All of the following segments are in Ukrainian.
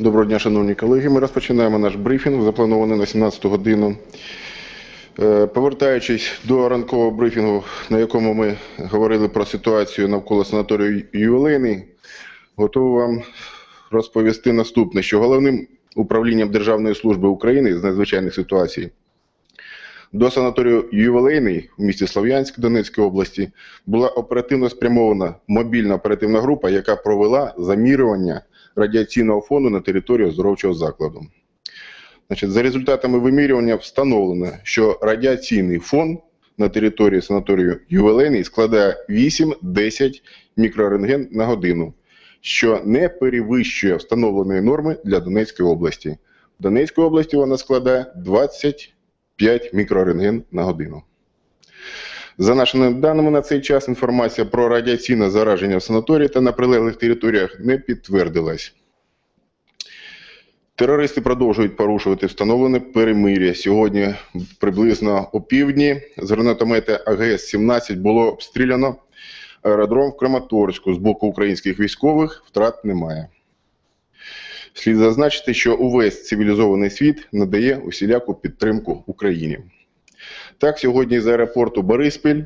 Доброго дня, шановні колеги. Ми розпочинаємо наш брифінг, запланований на 17 годину. Е, Повертаючись до ранкового брифінгу, на якому ми говорили про ситуацію навколо санаторію ювілейний, готовий вам розповісти наступне, що головним управлінням Державної служби України з надзвичайних ситуацій до санаторію ювілейний в місті Слов'янськ Донецької області була оперативно спрямована мобільна оперативна група, яка провела замірювання радіаційного фону на території оздоровчого закладу. Значить, за результатами вимірювання встановлено, що радіаційний фон на території санаторію ювілейний складає 8-10 мікрорентген на годину, що не перевищує встановленої норми для Донецької області. В Донецькій області вона складає 25 мікрорентген на годину. За нашими даними на цей час інформація про радіаційне зараження в санаторії та на прилеглих територіях не підтвердилась. Терористи продовжують порушувати встановлене перемир'я. Сьогодні приблизно о півдні з гранатомета АГС-17 було обстріляно аеродром в Краматорську. З боку українських військових втрат немає. Слід зазначити, що увесь цивілізований світ надає усіляку підтримку Україні. Так, сьогодні з аеропорту Бориспіль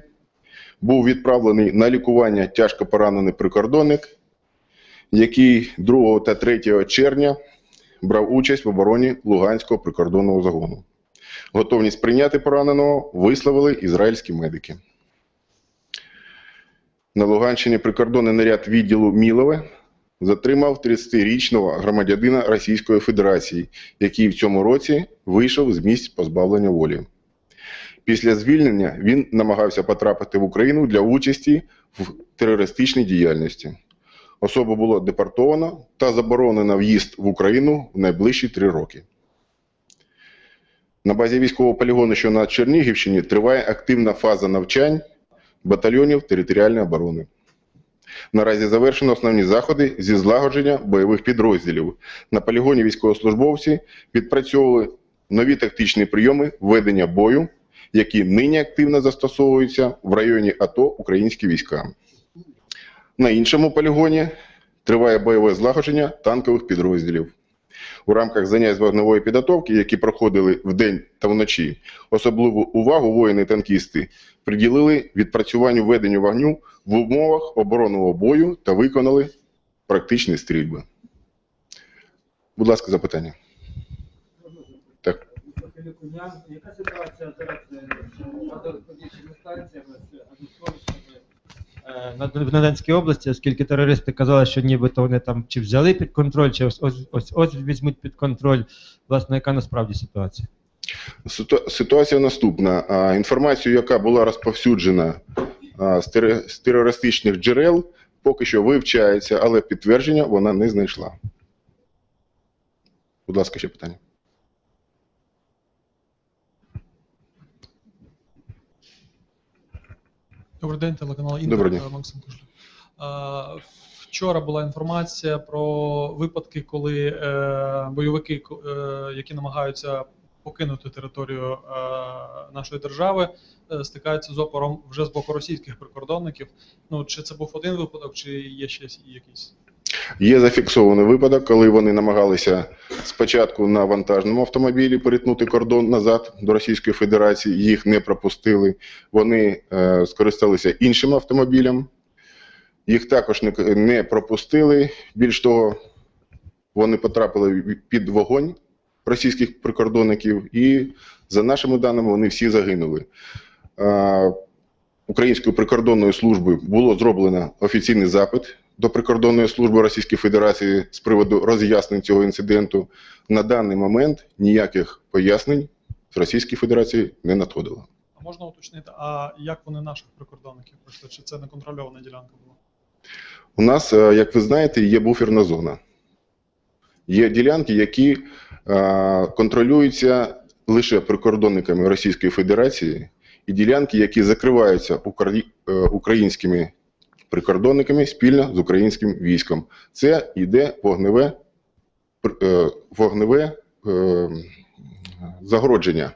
був відправлений на лікування тяжко поранений прикордонник, який 2 та 3 червня брав участь в обороні Луганського прикордонного загону. Готовність прийняти пораненого висловили ізраїльські медики. На Луганщині прикордонний наряд відділу Мілове затримав 30-річного громадянина Російської Федерації, який в цьому році вийшов з місць позбавлення волі. Після звільнення він намагався потрапити в Україну для участі в терористичній діяльності. Особу було депортовано та заборонено в'їзд в Україну в найближчі три роки. На базі військового полігону, що на Чернігівщині, триває активна фаза навчань батальйонів територіальної оборони. Наразі завершено основні заходи зі злагодження бойових підрозділів. На полігоні військовослужбовці відпрацьовували нові тактичні прийоми ведення бою, які нині активно застосовуються в районі АТО українські війська. На іншому полігоні триває бойове злагодження танкових підрозділів. У рамках занять з вогневої підготовки, які проходили вдень та вночі, особливу увагу воїни-танкісти приділили відпрацюванню веденню вогню в умовах оборонного бою та виконали практичні стрільби. Будь ласка, запитання. Кунян, яка ситуація зараз з водопровідними станціями з Адмінстровичами е, на в Донецькій області, оскільки терористи казали, що нібито вони там чи взяли під контроль, чи ось ось ось, ось візьмуть під контроль. Власне, яка насправді ситуація? Ситуація наступна. А, Інформацію, яка була розповсюджена а, з тере- з терористичних джерел, поки що вивчається, але підтвердження вона не знайшла. Будь ласка, ще питання. Добрий день, телеканал Інтер. Е, Максим Кужлів. Е, Вчора була інформація про випадки, коли е, бойовики, які намагаються покинути територію нашої держави, стикаються з опором вже з боку російських прикордонників. Ну чи це був один випадок, чи є ще якийсь? Є зафіксований випадок, коли вони намагалися спочатку на вантажному автомобілі перетнути кордон назад до Російської Федерації, їх не пропустили. Вони е, скористалися іншим автомобілем, їх також не, не пропустили. Більш того, вони потрапили під вогонь російських прикордонників, і за нашими даними, вони всі загинули. Е, Українською прикордонною службою було зроблено офіційний запит до прикордонної служби Російської Федерації з приводу роз'яснень цього інциденту. На даний момент ніяких пояснень з Російської Федерації не надходило. А можна уточнити, а як вони наших прикордонників пройшли? Чи це неконтрольована ділянка була? У нас, е, як ви знаєте, є буферна зона. Є ділянки, які е, контролюються лише прикордонниками Російської Федерації, і ділянки, які закриваються е, українськими прикордонниками спільно з українським військом. Це йде вогневе, е, вогневе е, загородження.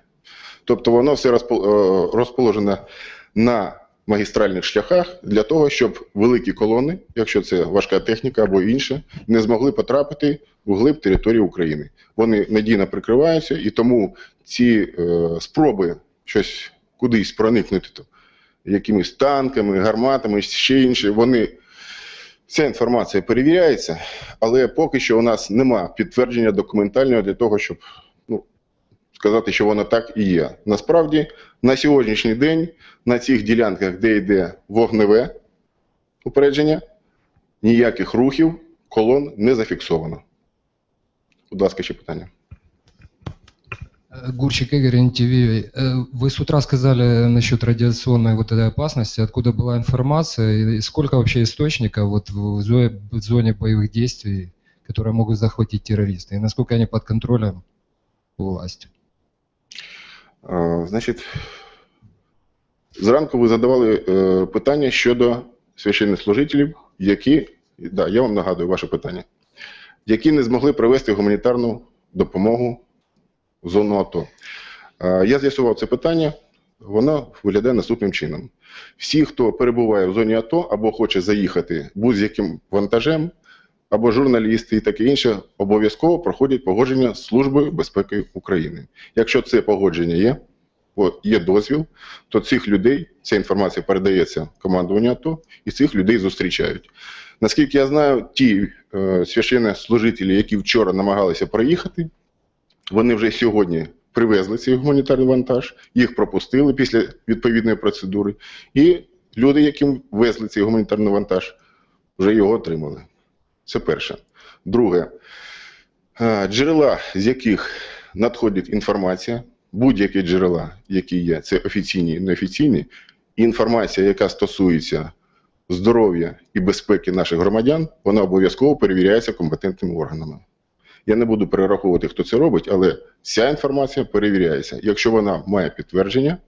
Тобто воно все е, на магістральних шляхах для того, щоб великі колони, якщо це важка техніка або інше, не змогли потрапити у глиб території України. Вони надійно прикриваються, і тому ці спроби щось кудись проникнути якимись танками, гарматами, ще інше, вони. Ця інформація перевіряється, але поки що у нас нема підтвердження документального для того, щоб ну, сказати, що воно так і є. Насправді, на сьогоднішній день на цих ділянках, де йде вогневе упередження, ніяких рухів колон не зафіксовано. Будь ласка, ще питання. Э, Гурчик Игорь, НТВ. Э, Вы с утра сказали насчет радиационной вот этой опасности, откуда была информация и сколько вообще источников вот в зоне, в зоне боевых действий, которые могут захватить террористы, и насколько они под контролем у власти? Е, Значить, зранку ви задавали е, питання щодо священнослужителів, які, да, я вам нагадую ваше питання, які не змогли привести гуманітарну допомогу зону АТО. Е, Я з'ясував це питання, воно виглядає наступним чином. Всі, хто перебуває в зоні АТО або хоче заїхати будь-яким вантажем, або журналісти і таке інше, обов'язково проходять погодження з Службою безпеки України. Якщо це погодження є, є дозвіл, то цих людей ця інформація передається командуванню АТО, і цих людей зустрічають. Наскільки я знаю, ті е, священнослужителі, які вчора намагалися проїхати, вони вже сьогодні привезли цей гуманітарний вантаж, їх пропустили після відповідної процедури, і люди, яким везли цей гуманітарний вантаж, вже його отримали. Це перше. Друге, джерела, з яких надходить інформація, будь-які джерела, які є, це офіційні і неофіційні, інформація, яка стосується здоров'я і безпеки наших громадян, вона обов'язково перевіряється компетентними органами. Я не буду перераховувати, хто це робить, але ця інформація перевіряється. Якщо вона має підтвердження,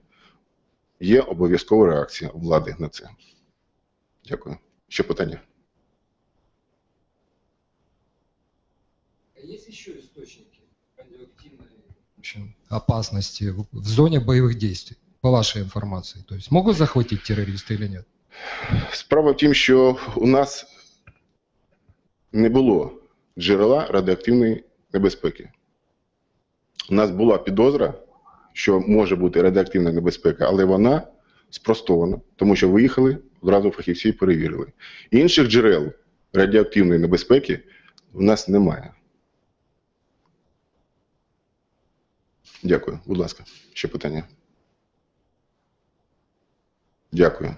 є обов'язкова реакція влади на це. Дякую. Ще питання? Есть еще источники радиоактивной в общем, опасности в зоне боевых действий, по вашей информации? То есть могут захватить террористы или нет? Справа в тім, що у нас не було джерела радіоактивної небезпеки. У нас була підозра, що може бути радіоактивна небезпека, але вона спростована, тому що виїхали, одразу фахівці перевірили. Інших джерел радіоактивної небезпеки у нас немає. Дякую. Будь ласка, ще питання. Дякую.